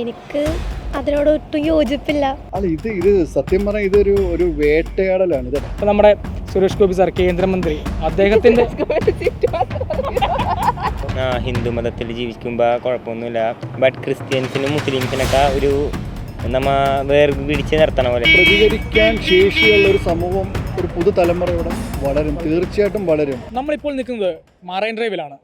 എനിക്ക് അതിനോട് ഒട്ടും യോജിപ്പില്ല. അല്ല ഇത് ഇത് സത്യം പറഞ്ഞാൽ ഇതൊരു ഒരു വേട്ടയാടലാണ് ഇത് ഇപ്പൊ നമ്മുടെ സുരേഷ് ഗോപി സാർ കേന്ദ്രമന്ത്രി അദ്ദേഹത്തിന്റെ ആ ഹിന്ദു മതത്തിൽ ജീവിക്കുമ്പോൾ കുഴപ്പമൊന്നുമില്ല. ബട്ട് ക്രിസ്ത്യൻസിനും മുസ്ലിംസിനൊക്കെ ഒരു നമ്മ വേർപിടിച്ച് നിർത്തണ പോലെ. പ്രതികരിക്കാൻ ശേഷിയുള്ള ഒരു സമൂഹം ഒരു പുതു തലമുറയോടെ വളരും. തീർച്ചയായിട്ടും വളരും. നമ്മളിപ്പോൾ നിൽക്കുന്നത് മറൈൻ ഡ്രൈവിലാണ്.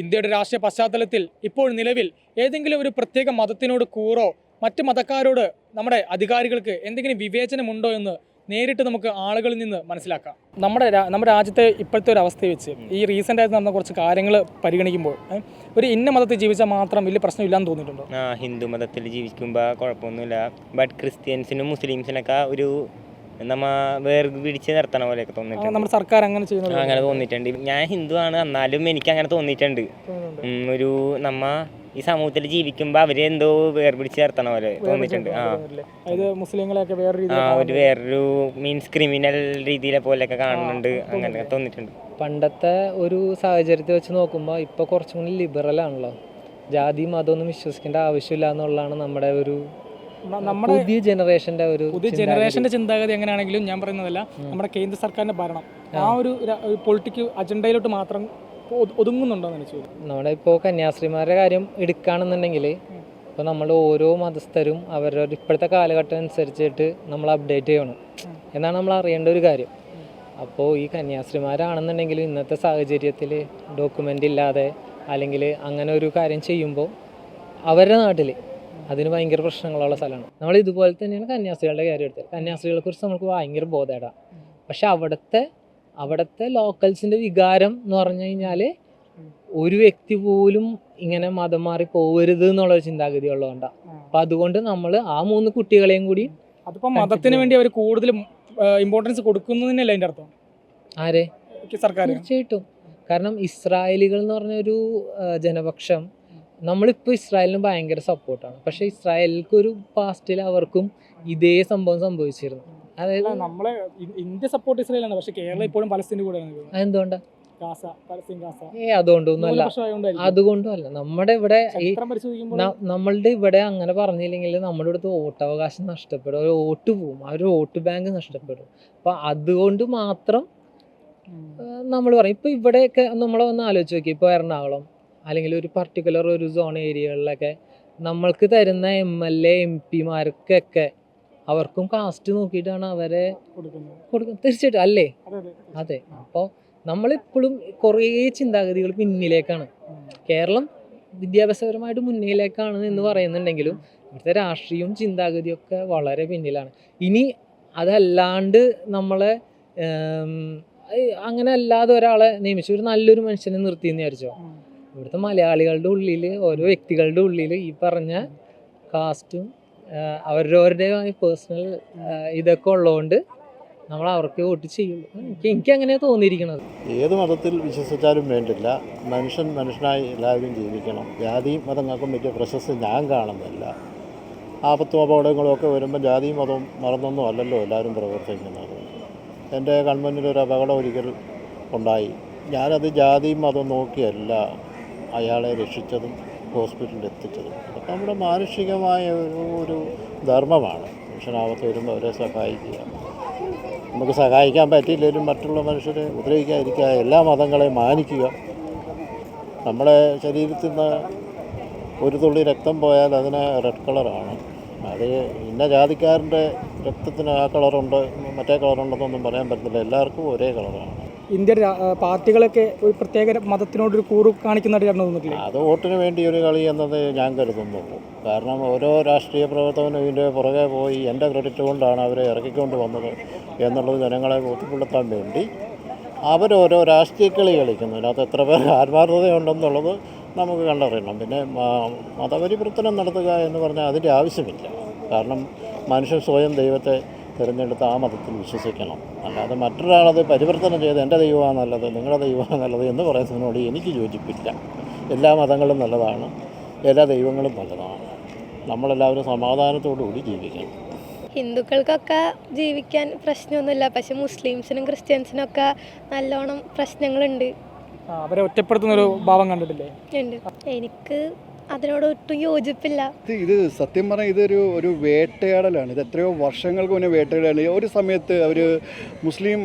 ഇന്ത്യയുടെ രാഷ്ട്രീയ പശ്ചാത്തലത്തിൽ ഇപ്പോൾ നിലവിൽ ഏതെങ്കിലും ഒരു പ്രത്യേക മതത്തിനോട് കൂറോ മറ്റ് മതക്കാരോട് നമ്മുടെ അധികാരികൾക്ക് എന്തെങ്കിലും വിവേചനമുണ്ടോ എന്ന് നേരിട്ട് നമുക്ക് ആളുകളിൽ നിന്ന് മനസ്സിലാക്കാം. നമ്മുടെ നമ്മുടെ രാജ്യത്തെ ഇപ്പോഴത്തെ ഒരു അവസ്ഥയെ വെച്ച് ഈ റീസെന്റ് ആയിട്ട് നടന്ന കുറച്ച് കാര്യങ്ങൾ പരിഗണിക്കുമ്പോൾ ഒരു ഇന്ന മതത്തിൽ ജീവിച്ചാൽ മാത്രം വലിയ പ്രശ്നമില്ലാന്ന് തോന്നിയിട്ടുണ്ടോ? ഹിന്ദു മതത്തിൽ ജീവിക്കുമ്പോൾ കുഴപ്പമൊന്നുമില്ല. ബട്ട് ക്രിസ്ത്യൻസിനും മുസ്ലിംസിനൊക്കെ ഒരു നമ്മ വേർപിടിച്ച് നിർത്തണ പോലെയൊക്കെ തോന്നിയിട്ടുണ്ട്. നമ്മുടെ സർക്കാർ അങ്ങനെ ചെയ്യുന്നു അങ്ങനെ തോന്നിയിട്ടുണ്ട്. ഞാൻ ഹിന്ദു ആണ് എന്നാലും എനിക്ക് അങ്ങനെ തോന്നിയിട്ടുണ്ട്. ഒരു നമ്മ ഈ സമൂഹത്തിൽ ജീവിക്കുമ്പോൾ അവർ എന്തോ വേർപിടിച്ച് നിർത്തണ പോലെ തോന്നിയിട്ടുണ്ട്. ആ. മുസ്ലിങ്ങളെയൊക്കെ വേറെ ആ ഒരു വേറൊരു മീൻസ് ക്രിമിനൽ രീതിയിലെ പോലെയൊക്കെ കാണുന്നുണ്ട്. അങ്ങനെ തോന്നിയിട്ടുണ്ട്. പണ്ടത്തെ ഒരു സാഹചര്യത്തെ വെച്ച് നോക്കുമ്പോൾ ഇപ്പോൾ കുറച്ചും കൂടി ലിബറൽ ആണല്ലോ. ജാതി മതമൊന്നും വിശ്വസിക്കേണ്ട ആവശ്യമില്ല എന്നുള്ളതാണ് നമ്മുടെ ഒരു നമ്മുടെ പുതിയ ജനറേഷന്റെ ഒരു പുതിയ. ജനറേഷന്റെ ചിന്താഗതി എങ്ങനെയാണെങ്കിലും ഞാൻ പറയുന്നതല്ല നമ്മുടെ കേന്ദ്ര സർക്കാരിന്റെ ഭരണം. ആ. ഒരു പൊളിറ്റിക്കൽ അജണ്ടയിലോട്ട് മാത്രം ഒതുങ്ങുന്നുണ്ടോന്ന് എനിക്ക് നമ്മുടെ ഇപ്പോൾ കന്യാസ്ത്രീമാരുടെ കാര്യം എടുക്കുകയാണെന്നുണ്ടെങ്കിൽ ഇപ്പോൾ നമ്മൾ ഓരോ മതസ്ഥരും അവരുടെ ഇപ്പോഴത്തെ കാലഘട്ടം അനുസരിച്ചിട്ട് നമ്മൾ അപ്ഡേറ്റ് ചെയ്യണം. എന്നാണ് നമ്മൾ അറിയേണ്ട ഒരു കാര്യം. അപ്പോൾ ഈ കന്യാസ്ത്രീമാരാണെന്നുണ്ടെങ്കിൽ ഇന്നത്തെ സാഹചര്യത്തിൽ ഡോക്യുമെന്റ് ഇല്ലാതെ അല്ലെങ്കിൽ അങ്ങനെ ഒരു കാര്യം ചെയ്യുമ്പോൾ അവരുടെ നാട്ടിൽ അതിന് ഭയങ്കര പ്രശ്നങ്ങളുള്ള സ്ഥലമാണ്. നമ്മൾ ഇതുപോലെ തന്നെയാണ് കന്യാസ്ത്രീകളുടെ കാര്യം എടുത്തത്. കന്യാസ്ത്രീകളെ കുറിച്ച് നമുക്ക് ഭയങ്കര ബോധേടാം. പക്ഷെ അവിടുത്തെ അവിടുത്തെ ലോക്കൽസിന്റെ വികാരം എന്ന് പറഞ്ഞു കഴിഞ്ഞാൽ ഒരു വ്യക്തി പോലും ഇങ്ങനെ മതം മാറി പോകരുത് എന്നുള്ളൊരു ചിന്താഗതി ഉള്ളതുകൊണ്ടാണ് അപ്പം അതുകൊണ്ട് നമ്മൾ ആ മൂന്ന് കുട്ടികളെയും കൂടി അതിപ്പോ മതത്തിന് വേണ്ടി അവർ കൂടുതൽ ഇമ്പോർട്ടൻസ് കൊടുക്കുന്നതിനല്ല അതിന്റെ അർത്ഥം? ആരെ? സർക്കാർ തീർച്ചയായിട്ടും. കാരണം ഇസ്രായേലികൾ എന്ന് പറഞ്ഞൊരു ജനപക്ഷം നമ്മളിപ്പോൾ ഇസ്രായേലിന് ഭയങ്കര സപ്പോർട്ടാണ് പക്ഷേ ഇസ്രായേലിക്ക് ഒരു പാസ്റ്റിൽ അവർക്കും ഇതേ സംഭവം സംഭവിച്ചിരുന്നു. അതായത് നമ്മളെ ഇന്ത്യ സപ്പോർട്ട് ഇസ്രായേലാണ്. പക്ഷെ കേരളം ഇപ്പോഴും പലസ്തീന്റെ കൂടെയാണ് നിൽക്കുന്നത്. അതെന്തുകൊണ്ടാ? Palestine Gaza. ഏ അതുകൊണ്ടൊന്നുമല്ല അല്ല. അതുകൊണ്ടും അല്ല? നമ്മുടെ ഇവിടെ നമ്മളുടെ ഇവിടെ അങ്ങനെ പറഞ്ഞില്ലെങ്കിൽ നമ്മുടെ ഇവിടുത്തെ വോട്ടവകാശം നഷ്ടപ്പെടും. ഒരു വോട്ട് പോവും. ആ ഒരു വോട്ട് ബാങ്ക് നഷ്ടപ്പെടും. അപ്പൊ അതുകൊണ്ട് മാത്രം നമ്മൾ പറയും. ഇപ്പൊ ഇവിടെയൊക്കെ നമ്മൾ ഒന്ന് ആലോചിച്ച് നോക്കി ഇപ്പൊ എറണാകുളം അല്ലെങ്കിൽ ഒരു പർട്ടിക്കുലർ ഒരു സോൺ ഏരിയകളിലൊക്കെ നമ്മൾക്ക് തരുന്ന എം എൽ എ എം പിമാർക്കൊക്കെ അവർക്കും കാസ്റ്റ് നോക്കിയിട്ടാണ് അവരെ കൊടുക്കുന്നത്. തീർച്ചയായിട്ടും. അല്ലേ? അതെ അപ്പോൾ നമ്മളിപ്പോഴും കുറേ ചിന്താഗതികൾ പിന്നിലേക്കാണ്. കേരളം വിദ്യാഭ്യാസപരമായിട്ട് മുന്നിലേക്കാണ് എന്ന് പറയുന്നുണ്ടെങ്കിലും ഇവിടുത്തെ രാഷ്ട്രീയവും ചിന്താഗതിയും ഒക്കെ വളരെ പിന്നിലാണ്. ഇനി അതല്ലാണ്ട് നമ്മളെ അങ്ങനെ അല്ലാതെ ഒരാളെ നിയമിച്ചു ഒരു നല്ലൊരു മനുഷ്യനെ നിർത്തി എന്ന് വിചാരിച്ചോ. ഇവിടുത്തെ മലയാളികളുടെ ഉള്ളിൽ ഓരോ വ്യക്തികളുടെ ഉള്ളിൽ ഈ പറഞ്ഞ കാസ്റ്റും അവരവരുടെ പേഴ്സണൽ ഇതൊക്കെ ഉള്ളതുകൊണ്ട് നമ്മൾ അവർക്ക് വോട്ട് ചെയ്യുള്ളൂ എനിക്ക് എനിക്ക് അങ്ങനെയാണ് തോന്നിയിരിക്കുന്നത് ഏത് മതത്തിൽ വിശ്വസിച്ചാലും വേണ്ടില്ല. മനുഷ്യൻ മനുഷ്യനായി എല്ലാവരും ജീവിക്കണം. ജാതിയും മതങ്ങൾക്കും വലിയ പ്രശസ്തി ഞാൻ കാണുന്നില്ല. ആപത്തും അപകടങ്ങളും ഒക്കെ വരുമ്പോൾ ജാതിയും മതവും മറന്നൊന്നും അല്ലല്ലോ എല്ലാവരും പ്രവർത്തിക്കുന്നത്. എന്റെ കൺമുന്നിൽ ഒരു അപകടം ഒരിക്കൽ ഉണ്ടായി. ഞാനത് ജാതിയും മതവും നോക്കിയല്ല. അയാളെ രക്ഷിച്ചതും ഹോസ്പിറ്റലിൽ എത്തിച്ചതും. അതൊക്കെ നമ്മുടെ മാനുഷികമായ ഒരു ഒരു ധർമ്മമാണ്. മനുഷ്യനാപത്ത് വരുമ്പോൾ അവരെ സഹായിക്കുക. നമുക്ക് സഹായിക്കാൻ പറ്റിയില്ലെങ്കിലും മറ്റുള്ള മനുഷ്യരെ ഉപദ്രവിക്കാതിരിക്കുക. എല്ലാ മതങ്ങളെയും മാനിക്കുക. നമ്മുടെ ശരീരത്തിൽ നിന്ന് ഒരു തുള്ളി രക്തം പോയാൽ അതിന് റെഡ് കളറാണ് അത് ഇന്ന ജാതിക്കാരന്റെ രക്തത്തിന് ആ കളറുണ്ട് മറ്റേ കളറുണ്ടെന്നൊന്നും പറയാൻ പറ്റില്ല എല്ലാവർക്കും ഒരേ കളറാണ് ഇന്ത്യൻ പാർട്ടികളൊക്കെ ഒരു പ്രത്യേക മതത്തിനോട് ഒരു കൂറ് കാണിക്കുന്നതായിട്ട് തോന്നിട്ടില്ലേ അത് വോട്ടിന് വേണ്ടി ഒരു കളി എന്നത് ഞാൻ കരുതുന്നുള്ളൂ കാരണം ഓരോ രാഷ്ട്രീയ പ്രവർത്തകനും ഇതിന്റെ പുറകെ പോയി എന്റെ ക്രെഡിറ്റ് കൊണ്ടാണ് അവരെ ഇറക്കിക്കൊണ്ട് വന്നത് എന്നുള്ളത് ജനങ്ങളെ ബോധ്യപ്പെടുത്താൻ വേണ്ടി. അവരോരോ രാഷ്ട്രീയ കളി കളിക്കുന്നു. അതിനകത്ത് എത്ര പേർ ആത്മാർത്ഥതയുണ്ടെന്നുള്ളത് നമുക്ക് കണ്ടറിയണം. പിന്നെ മതപരിവർത്തനം നടത്തുക എന്ന് പറഞ്ഞാൽ അതിന്റെ ആവശ്യമില്ല. കാരണം മനുഷ്യൻ സ്വയം ദൈവത്തെ തിരഞ്ഞെടുത്ത് ആ മതത്തിൽ വിശ്വസിക്കണം. അല്ലാതെ മറ്റൊരാളത് പരിവർത്തനം ചെയ്ത് എന്റെ ദൈവമാണ് നല്ലത് നിങ്ങളുടെ ദൈവമാണ് നല്ലത് എന്ന് പറയുന്നതിനോട് എനിക്ക് യോജിപ്പില്ല. എല്ലാ മതങ്ങളും നല്ലതാണ് എല്ലാ ദൈവങ്ങളും നല്ലതാണ്. നമ്മളെല്ലാവരും സമാധാനത്തോടു കൂടി ജീവിക്കണം. ഹിന്ദുക്കൾക്കൊക്കെ ജീവിക്കാൻ പ്രശ്നമൊന്നുമില്ല പക്ഷെ മുസ്ലിംസിനും ക്രിസ്ത്യൻസിനും ഒക്കെ നല്ലോണം പ്രശ്നങ്ങളുണ്ട്. ആ, അവരെ ഒറ്റപ്പെടുത്തുന്ന ഒരു ഭാവം കണ്ടിട്ടില്ലേ? ഉണ്ട്. എനിക്ക് അതിനോട് ഒട്ടും യോജിപ്പില്ല. ഇത് സത്യം പറഞ്ഞാൽ ഇതൊരു ഒരു വേട്ടയാടലാണ്. ഇത് എത്രയോ വർഷങ്ങൾക്ക് മുന്നേ വേട്ടയാടലാണ്. ഒരു സമയത്ത് അവർ മുസ്ലിം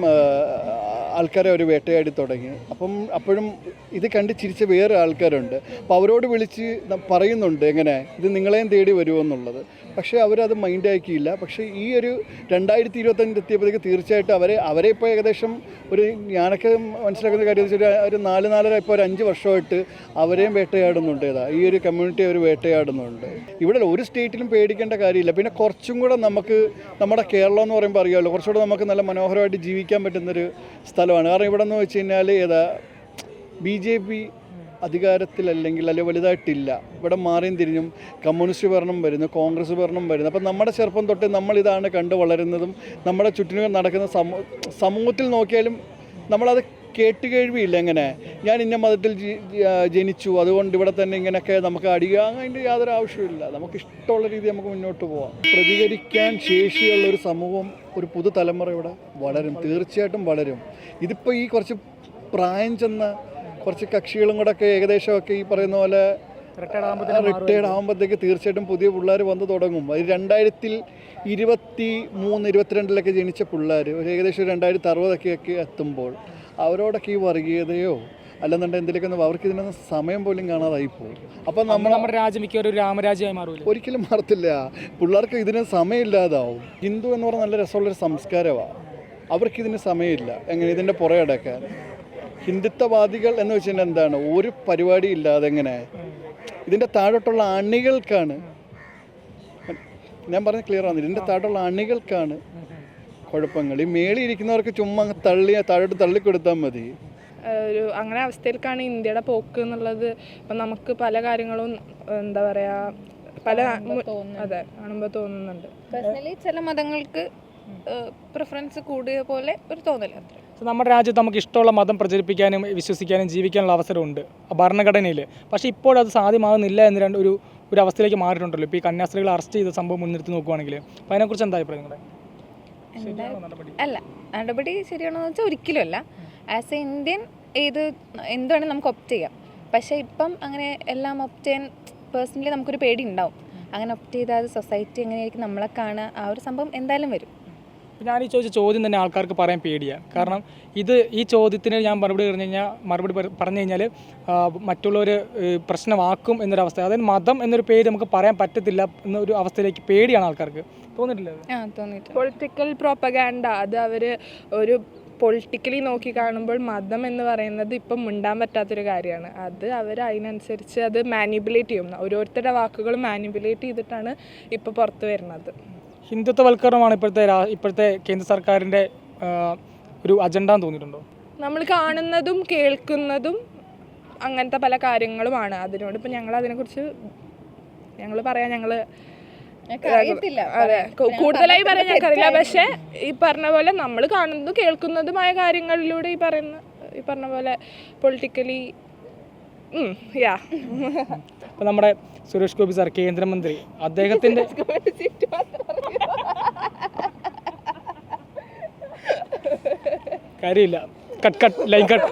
ആൾക്കാരെ അവർ വേട്ടയാടി തുടങ്ങി. അപ്പം അപ്പോഴും ഇത് കണ്ട് ചിരിച്ച വേറെ ആൾക്കാരുണ്ട്. അപ്പോൾ അവരോട് വിളിച്ച് പറയുന്നുണ്ട് എങ്ങനെ? ഇത് നിങ്ങളെയും തേടി വരുമോ എന്നുള്ളത്. പക്ഷേ അവരത് മൈൻഡാക്കിയില്ല പക്ഷേ ഈ ഒരു രണ്ടായിരത്തി ഇരുപത്തഞ്ച് എത്തിയപ്പോഴത്തേക്ക് തീർച്ചയായിട്ടും അവരെ അവരെ ഇപ്പോൾ ഏകദേശം ഒരു ഞാനൊക്കെ മനസ്സിലാക്കുന്ന കാര്യം വെച്ചാൽ ഒരു നാല് നാലര ഇപ്പോൾ ഒരു അഞ്ച് വർഷമായിട്ട് അവരെയും വേട്ടയാടുന്നുണ്ട് ഇതാ. ഈ ഒരു കമ്മ്യൂണിറ്റി അവർ വേട്ടയാടുന്നുണ്ട്. ഇവിടെ ഒരു സ്റ്റേറ്റിലും പേടിക്കേണ്ട കാര്യമില്ല. പിന്നെ കുറച്ചും കൂടെ നമുക്ക് നമ്മുടെ കേരളം എന്ന് പറയുമ്പോൾ അറിയാമല്ലോ. കുറച്ചുകൂടെ നമുക്ക് നല്ല മനോഹരമായിട്ട് ജീവിക്കാൻ പറ്റുന്നൊരു സ്ഥലമാണ്. കാരണം ഇവിടെ എന്ന് വെച്ച് കഴിഞ്ഞാൽ ഏതാ ബി ജെ പി അധികാരത്തിലല്ലെങ്കിൽ അല്ലെങ്കിൽ വലുതായിട്ടില്ല. ഇവിടെ മാറിയും തിരിഞ്ഞും കമ്മ്യൂണിസ്റ്റ് ഭരണം വരുന്നു കോൺഗ്രസ് ഭരണം വരുന്നു. അപ്പം നമ്മുടെ ചെറുപ്പം തൊട്ട് നമ്മളിതാണ് കണ്ടു വളരുന്നതും നമ്മുടെ ചുറ്റിനും നടക്കുന്ന സമൂഹത്തിൽ നോക്കിയാലും നമ്മളത് കേട്ടുകേഴ്വിയില്ല എങ്ങനെ? ഞാൻ ഇന്ന മതത്തിൽ ജനിച്ചു. അതുകൊണ്ട് ഇവിടെ തന്നെ ഇങ്ങനെയൊക്കെ നമുക്ക് അടിക്കുക അതിന്റെ യാതൊരു ആവശ്യമില്ല നമുക്ക് ഇഷ്ടമുള്ള രീതി നമുക്ക് മുന്നോട്ട് പോവാം. പ്രതികരിക്കാൻ ശേഷിയുള്ള ഒരു സമൂഹം ഒരു പുതുതലമുറ ഇവിടെ വളരും. തീർച്ചയായിട്ടും വളരും. ഇതിപ്പോൾ ഈ കുറച്ച് പ്രായം ചെന്ന കുറച്ച് കക്ഷികളും കൂടെ ഒക്കെ ഏകദേശമൊക്കെ ഈ പറയുന്ന പോലെ റിട്ടയർഡ് ആകുമ്പോഴത്തേക്ക് തീർച്ചയായിട്ടും പുതിയ പിള്ളേർ വന്ന് തുടങ്ങും. അത് രണ്ടായിരത്തിൽ ഇരുപത്തി മൂന്ന് ഇരുപത്തിരണ്ടിലൊക്കെ ജനിച്ച പിള്ളേർ ഒരു ഏകദേശം രണ്ടായിരത്തി അറുപതൊക്കെ എത്തുമ്പോൾ അവരോടൊക്കെ ഈ വർഗീയതയോ അല്ലെന്നുണ്ടെങ്കിൽ എന്തെങ്കിലുമൊക്കെ അവർക്ക് ഇതിനൊന്നും സമയം പോലും കാണാതായി പോകും അപ്പം നമ്മൾ നമ്മുടെ രാജ്യം മിക്കവാറും ഒരു രാമരാജ്യമായി മാറും ഒരിക്കലും മാറത്തില്ല. പിള്ളേർക്ക് ഇതിന് സമയമില്ലാതാവും. ഹിന്ദു എന്ന് പറഞ്ഞ നല്ല രസമുള്ളൊരു സംസ്കാരമാണ് അവർക്ക് ഇതിന് സമയമില്ല. എങ്ങനെ? ഇതിന്റെ പുറകെടക്കാൻ ഹിന്ദുത്വവാദികൾ എന്ന് വെച്ച് കഴിഞ്ഞാൽ എന്താണ്? ഒരു പരിപാടി ഇല്ലാതെ എങ്ങനെ? ഇതിന്റെ താഴോട്ടുള്ള അണികൾക്കാണ്. ഞാൻ പറഞ്ഞ ക്ലിയർ ആണ് ഇതിന്റെ താഴോട്ടുള്ള അണികൾക്കാണ് കുഴപ്പങ്ങൾ ഈ മേളിൽ ഇരിക്കുന്നവർക്ക് ചുമ്മാ തള്ളി താഴോട്ട് തള്ളിക്കൊടുത്താൽ മതി. ഒരു അങ്ങനെ അവസ്ഥയിലേക്കാണ് ഇന്ത്യയുടെ പോക്ക് എന്നുള്ളത്. ഇപ്പം നമുക്ക് പല കാര്യങ്ങളും എന്താ പറയാ പല അതെ കാണുമ്പോൾ തോന്നുന്നുണ്ട്. പേഴ്സണലി ചില മതങ്ങൾക്ക് പ്രിഫറൻസ് കൂടിയ പോലെ ഒരു തോന്നൽ അത്ര. നമ്മുടെ രാജ്യത്ത് നമുക്ക് ഇഷ്ടമുള്ള മതം പ്രചരിപ്പിക്കാനും വിശ്വസിക്കാനും ജീവിക്കാനുള്ള അവസരമുണ്ട്. ഭരണഘടനയിൽ പക്ഷേ ഇപ്പോഴത് സാധ്യമാകുന്നില്ല എന്ന് രണ്ട് ഒരു ഒരു അവസ്ഥയിലേക്ക് മാറിയിട്ടുണ്ടല്ലോ. ഇപ്പോൾ ഈ കന്യാസ്ത്രീകൾ അറസ്റ്റ് ചെയ്ത സംഭവം മുൻനിർത്തി നോക്കുവാണെങ്കിൽ അപ്പോൾ അതിനെക്കുറിച്ച് എന്താ അഭിപ്രായം നിങ്ങളുടെ അല്ല നടപടി ശരിയാണോ എന്ന് വെച്ചാൽ ഒരിക്കലും അല്ല. ആസ് എ ഇന്ത്യൻ ഏത് എന്തുവേണേലും നമുക്ക് ഒപ്റ്റ് ചെയ്യാം. പക്ഷേ ഇപ്പം അങ്ങനെ എല്ലാം ഒപ്റ്റ് ചെയ്യാൻ പേഴ്സണലി നമുക്കൊരു പേടി ഉണ്ടാവും. അങ്ങനെ ഒപ്റ്റ് ചെയ്താൽ സൊസൈറ്റി എങ്ങനെയായിരിക്കും നമ്മളെ കാണുക ആ ഒരു സംഭവം എന്തായാലും വരും. ഞാൻ ഈ ചോദിച്ച ചോദ്യം തന്നെ ആൾക്കാർക്ക് പറയാൻ പേടിയാണ് കാരണം ഇത് ഈ ചോദ്യത്തിന് ഞാൻ മറുപടി പറഞ്ഞു കഴിഞ്ഞാൽ മറുപടി പറഞ്ഞു കഴിഞ്ഞാൽ മറ്റുള്ളവർ പ്രശ്നമാക്കും എന്നൊരവസ്ഥ. അതായത് മതം എന്നൊരു പേര് നമുക്ക് പറയാൻ പറ്റത്തില്ല എന്നൊരു അവസ്ഥയിലേക്ക് പേടിയാണ് ആൾക്കാർക്ക്. ആ പൊളിറ്റിക്കൽ പ്രോപ്പഗാൻഡ അത് അവർ ഒരു പൊളിറ്റിക്കലി നോക്കി കാണുമ്പോൾ മതം എന്ന് പറയുന്നത് ഇപ്പം മിണ്ടാൻ പറ്റാത്തൊരു കാര്യമാണ്. അത് അവർ അതിനനുസരിച്ച് അത് മാനിപ്പുലേറ്റ് ചെയ്യും. ഓരോരുത്തരുടെ വാക്കുകൾ മാനിപ്പുലേറ്റ് ചെയ്തിട്ടാണ് ഇപ്പോൾ പുറത്തു വരുന്നത്. ഹിന്ദുത്വവൽക്കരണമാണ് ഇപ്പോഴത്തെ ഇപ്പോഴത്തെ കേന്ദ്ര സർക്കാരിന്റെ ഒരു അജണ്ട എന്ന് തോന്നിയിട്ടുണ്ടോ? നമ്മൾ കാണുന്നതും കേൾക്കുന്നതും അങ്ങനത്തെ പല കാര്യങ്ങളുമാണ്. അതിനോട് ഇപ്പം ഞങ്ങൾ അതിനെക്കുറിച്ച് ഞങ്ങൾ പറയാം. ഞങ്ങൾ അതെ കൂടുതലായി പറയാൻ ഞങ്ങൾക്കറിയില്ല. പക്ഷേ ഈ പറഞ്ഞ പോലെ നമ്മൾ കാണുന്നതും കേൾക്കുന്നതുമായ കാര്യങ്ങളിലൂടെ ഈ പറയുന്ന ഈ പറഞ്ഞ പോലെ പൊളിറ്റിക്കലി യാ അപ്പോൾ നമ്മുടെ സുരേഷ് ഗോപി സാർ കേന്ദ്രമന്ത്രി. അദ്ദേഹത്തിന്റെ കാര്യമില്ല. Cut cut line cut.